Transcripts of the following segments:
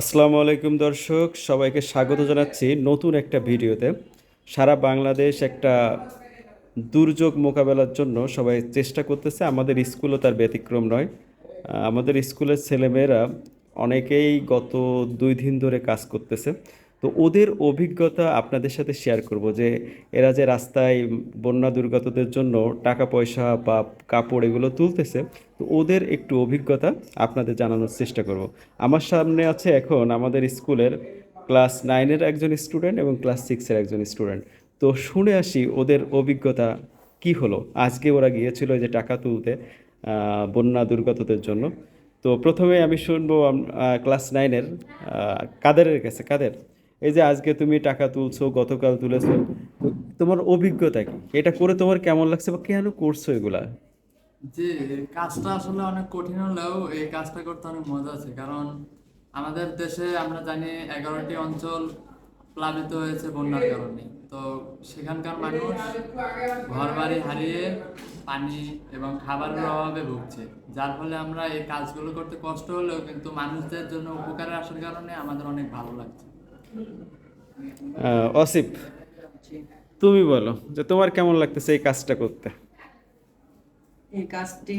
আসসালামু আলাইকুম দর্শক, সবাইকে স্বাগত জানাচ্ছি নতুন একটা ভিডিওতে। সারা বাংলাদেশ একটা দুর্যোগ মোকাবেলার জন্য সবাই চেষ্টা করতেছে, আমাদের স্কুলও তার ব্যতিক্রম নয়। আমাদের স্কুলের ছেলেমেয়েরা অনেকেই গত দুই দিন ধরে কাজ করতেছে। তো ওদের অভিজ্ঞতা আপনাদের সাথে শেয়ার করব যে এরা যে রাস্তায় বন্যা দুর্গতদের জন্য টাকা পয়সা বা কাপড় এগুলো তুলতেছে, তো ওদের একটু অভিজ্ঞতা আপনাদের জানানোর চেষ্টা করব। আমার সামনে আছে এখন আমাদের স্কুলের ক্লাস নাইনের একজন স্টুডেন্ট এবং ক্লাস সিক্সের একজন স্টুডেন্ট তো শুনে আসি ওদের অভিজ্ঞতা কি হলো? আজকে ওরা গিয়েছিল যে টাকা তুলতে বন্যা দুর্গতদের জন্য। তো প্রথমে আমি শুনব ক্লাস নাইনের কাদেরের কাছে, কাদের? এই যে আজকে তুমি টাকা তুলছো, গতকাল তুলেছো তোমার অভিজ্ঞতা কি? এটা করে তোমার কেমন লাগছে বা কেন করছ এগুলা? জি, কাজটা আসলে অনেক কঠিন হলেও এই কাজটা করতে অনেক মজা আছে। কারণ আমাদের দেশে আমরা জানি এগারোটি অঞ্চল প্লাবিত হয়েছে বন্যার কারণে। তো সেখানকার মানুষ ঘর বাড়ি হারিয়ে পানি এবং খাবারের অভাবে ভুগছে। যার ফলে আমরা এই কাজগুলো করতে কষ্ট হলেও কিন্তু মানুষদের জন্য উপকারে আসার কারণে আমাদের অনেক ভালো লাগছে। অসিফ তুমি বলো যে তোমার কেমন লাগতেছে এই কাজটা করতে? এই কাজটি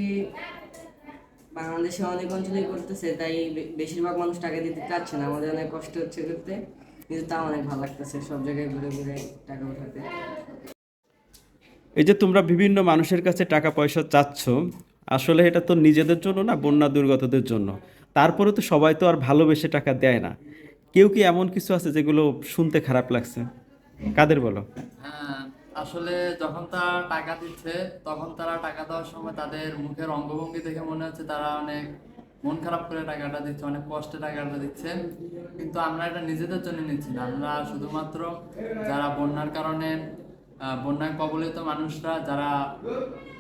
বাংলাদেশে অনেক অঞ্চলেই করতেছে তাই বেশিরভাগ মানুষ টাকা দিতে চাচ্ছে না আমাদের অনেক কষ্ট হচ্ছে করতে কিন্তু তাও অনেক ভালো লাগতেছে সব জায়গায় ঘুরে ঘুরে টাকা উঠাতে এই যে তোমরা বিভিন্ন মানুষের কাছে টাকা পয়সা চাচ্ছ আসলে এটা তো নিজেদের জন্য না বন্যা দুর্গতদের জন্য। তারপরে তো সবাই তো আর ভালোবেসে টাকা দেয় না। কেউ কি এমন কিছু আছে যেগুলো শুনতে খারাপ লাগছে? কাদের বলো? হ্যাঁ, আসলে যখন তারা টাকা দিচ্ছে তখন তারা টাকা দেওয়ার সময় তাদের মুখের অঙ্গভঙ্গি দেখে মনে হচ্ছে তারা অনেক মন খারাপ করে টাকাটা দিচ্ছে অনেক কষ্টে টাকাটা দিচ্ছে। কিন্তু আমরা এটা নিজেদের জন্য নিচ্ছি না। আমরা শুধুমাত্র যারা বন্যার কারণে বন্যায় কবলিত মানুষরা যারা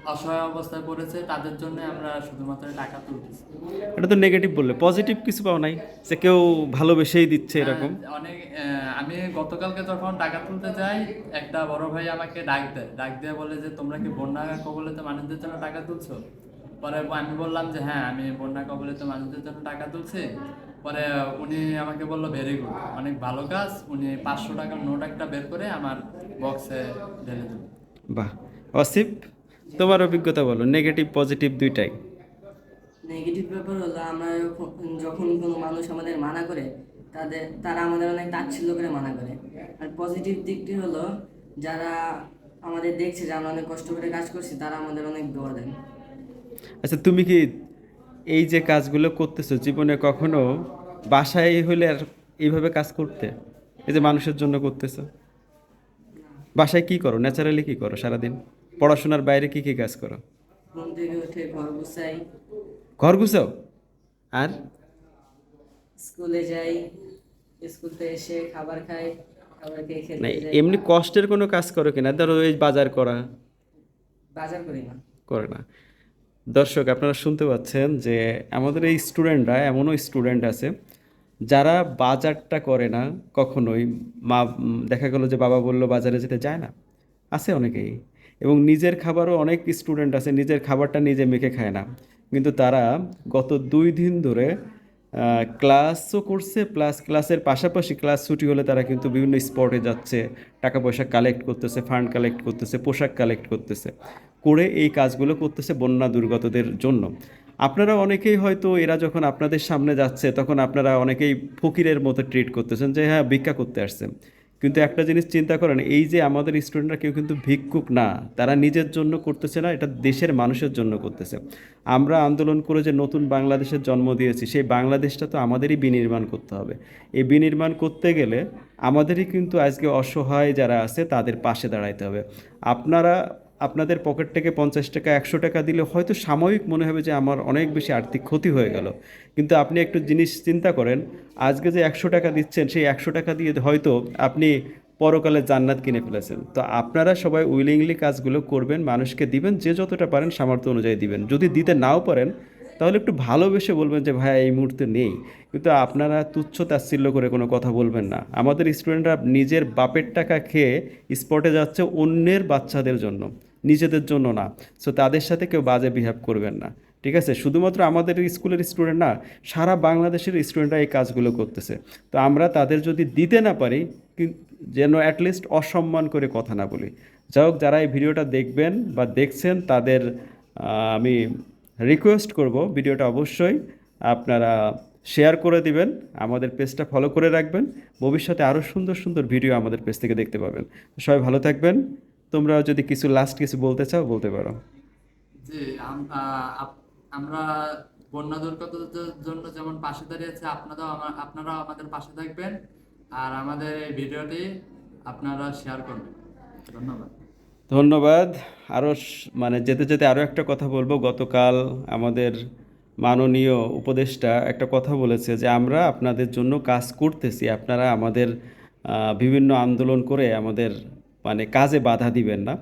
অসহায় অবস্থায় পড়েছে তাদের জন্য আমরা শুধুমাত্র টাকা তুলতেছি। এটা তো নেগেটিভ বললে। পজিটিভ কিছু পাও নাই যে কেউ ভালোবেসেই দিচ্ছে এরকম। হ্যাঁ, অনেক আহ, আমি গতকালকে যখন টাকা তুলতে যাই একটা বড় ভাই আমাকে ডাক দেয়। ডাক দিয়ে বলে যে তোমরা কি বন্যা কবলিত মানুষদের জন্য টাকা তুলছো? পরে আমি বললাম যে হ্যাঁ আমি বন্যা কবলিত মানুষদের জন্য টাকা তুলছি। পরে উনি আমাকে বলল ভেরি গুড অনেক ভালো কাজ। উনি পাঁচশো টাকার নোট একটা বের করে আমার বক্সে ঢেলে দিল বাহ অসিফ তোমার অভিজ্ঞতা বলো নেগেটিভ পজিটিভ দুইটাই। নেগেটিভ ব্যাপার হলো আমরা যখন যখন কোনো মানুষ আমাদের মানা করে তাদের তারা আমাদের অনেক তাচ্ছিল্য করে মানা করে। আর পজিটিভ দিকটি হলো যারা আমাদের দেখছে যে আমরা অনেক কষ্ট করে কাজ করছি তারা আমাদের অনেক দোয়া দেন। আচ্ছা তুমি কি এই যে কাজগুলো করতেছো জীবনে কখনো বাসায় হলে আর এইভাবে কাজ করতে? এই যে মানুষের জন্য করতেছো। বাসায় কি করো? ন্যাচারালি কি করো সারাদিন? পড়াশোনার বাইরে কি কি কাজ করো? ঘর গুছাই। ঘর গুছাও? আর? স্কুলে যাই স্কুল থেকে এসে খাবার খাই খাবার খেয়ে খেতে যাই। এমনি কষ্টের কোনো কাজ করো কিনা? ধরো এই বাজার করা। বাজার করি না। করে না। দর্শক আপনারা শুনতে পাচ্ছেন যে আমাদের এই স্টুডেন্টরা এমনও স্টুডেন্ট আছে যারা বাজারটা করে না কখনোই, মা, দেখা গেলো যে বাবা বলল বাজারে যেতে যায় না। আছে অনেকেই। এবং নিজের খাবারও অনেক স্টুডেন্ট আছে, নিজের খাবারটা নিজে মেখে খায় না। কিন্তু তারা গত দুই দিন ধরে ক্লাসও করছে প্লাস ক্লাসের পাশাপাশি ক্লাস ছুটি হলে তারা কিন্তু বিভিন্ন স্পটে যাচ্ছে টাকা পয়সা কালেক্ট করতেছে ফান্ড কালেক্ট করতেছে, পোশাক কালেক্ট করতেছে। করে এই কাজগুলো করতেছে বন্যা দুর্গতদের জন্য। আপনারা অনেকেই হয়তো এরা যখন আপনাদের সামনে যাচ্ছে, তখন আপনারা অনেকেই ফকিরের মতো ট্রিট করতেছেন যে হ্যাঁ ভিক্ষা করতে আসছেন কিন্তু একটা জিনিস চিন্তা করেন, এই যে আমাদের স্টুডেন্টরা কেউ কিন্তু ভিক্ষুক না, তারা নিজের জন্য করতেছে না, এটা দেশের মানুষের জন্য করতেছে। আমরা আন্দোলন করে যে নতুন বাংলাদেশের জন্ম দিয়েছি, সেই বাংলাদেশটা তো আমাদেরই বিনির্মাণ করতে হবে। এই বিনির্মাণ করতে গেলে আমাদেরই কিন্তু আজকে অসহায় যারা আছে, তাদের পাশে দাঁড়াইতে হবে। আপনারা আপনাদের পকেট থেকে পঞ্চাশ টাকা, একশো টাকা দিলে হয়তো সাময়িক মনে হবে যে আমার অনেক বেশি আর্থিক ক্ষতি হয়ে গেল। কিন্তু আপনি একটু জিনিস চিন্তা করেন, আজকে যে একশো টাকা দিচ্ছেন, সেই একশো টাকা দিয়ে হয়তো আপনি পরকালে জান্নাত কিনে ফেলেছেন। তো আপনারা সবাই উইলিংলি কাজগুলো করবেন, মানুষকে দিবেন, যে যতটা পারেন সামর্থ্য অনুযায়ী দিবেন। যদি দিতে নাও পারেন, তাহলে একটু ভালোবেসে বলবেন যে, ভাই, এই মুহূর্তে নেই। কিন্তু আপনারা তুচ্ছ তাচ্ছিল্য করে কোনো কথা বলবেন না। আমাদের স্টুডেন্টরা নিজের বাপের টাকা খেয়ে স্পটে যাচ্ছে অন্যের বাচ্চাদের জন্য। নিজেদের জন্য না। সো তাদের সাথে কেউ বাজে বিহেভ করবেন না। ঠিক আছে? শুধুমাত্র আমাদের স্কুলের স্টুডেন্ট না, সারা বাংলাদেশের স্টুডেন্টরা এই কাজগুলো করতেছে। তো আমরা তাদের যদি দিতে না পারি যেন অ্যাটলিস্ট অসম্মান করে কথা না বলি। যাই হোক, যারা এই ভিডিওটা দেখবেন বা দেখছেন, তাদের আমি রিকোয়েস্ট করব ভিডিওটা অবশ্যই আপনারা শেয়ার করে দিবেন, আমাদের পেজটা ফলো করে রাখবেন। ভবিষ্যতে আরও সুন্দর সুন্দর ভিডিও আমাদের পেজ থেকে দেখতে পাবেন। সবাই ভালো থাকবেন। তোমরা যদি কিছু লাস্ট কিছু বলতে চাও বলতে পারো। জি আমরা বন্যা দুর্গতদের জন্য যেমন পাশে দাঁড়িয়েছে আপনারাও আপনারাও আমাদের পাশে থাকবেন। আর আমাদের এই ভিডিওটি আপনারা শেয়ার করবেন। ধন্যবাদ। ধন্যবাদ। আরও মানে যেতে যেতে আরও একটা কথা বলব। গতকাল আমাদের মাননীয় উপদেষ্টা একটা কথা বলেছে যে আমরা আপনাদের জন্য কাজ করতেছি। আপনারা আমাদের বিভিন্ন আন্দোলন করে আমাদের মানে কাজে বাধা দিবেন না।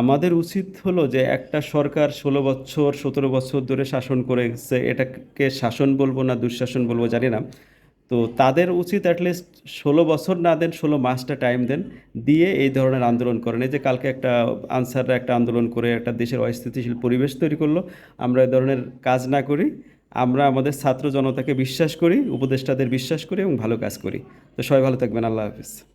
আমাদের উচিত হলো যে একটা সরকার ষোলো বছর, সতেরো বছর ধরে শাসন করেছে, এটাকে শাসন বলব না, দুঃশাসন বলব জানি না। তো তাদের উচিত অ্যাটলিস্ট ষোলো বছর না দেন, ষোলো মাসটা টাইম দেন, দিয়ে এই ধরনের আন্দোলন করেন। এই যে কালকে একটা আনসাররা একটা আন্দোলন করে একটা দেশের অস্থিতিশীল পরিবেশ তৈরি করল, আমরা এই ধরনের কাজ না করি, আমরা আমাদের ছাত্র জনতাকে বিশ্বাস করি, উপদেষ্টাদের বিশ্বাস করি এবং ভালো কাজ করি। তো সবাই ভালো থাকবেন, আল্লাহ হাফিজ।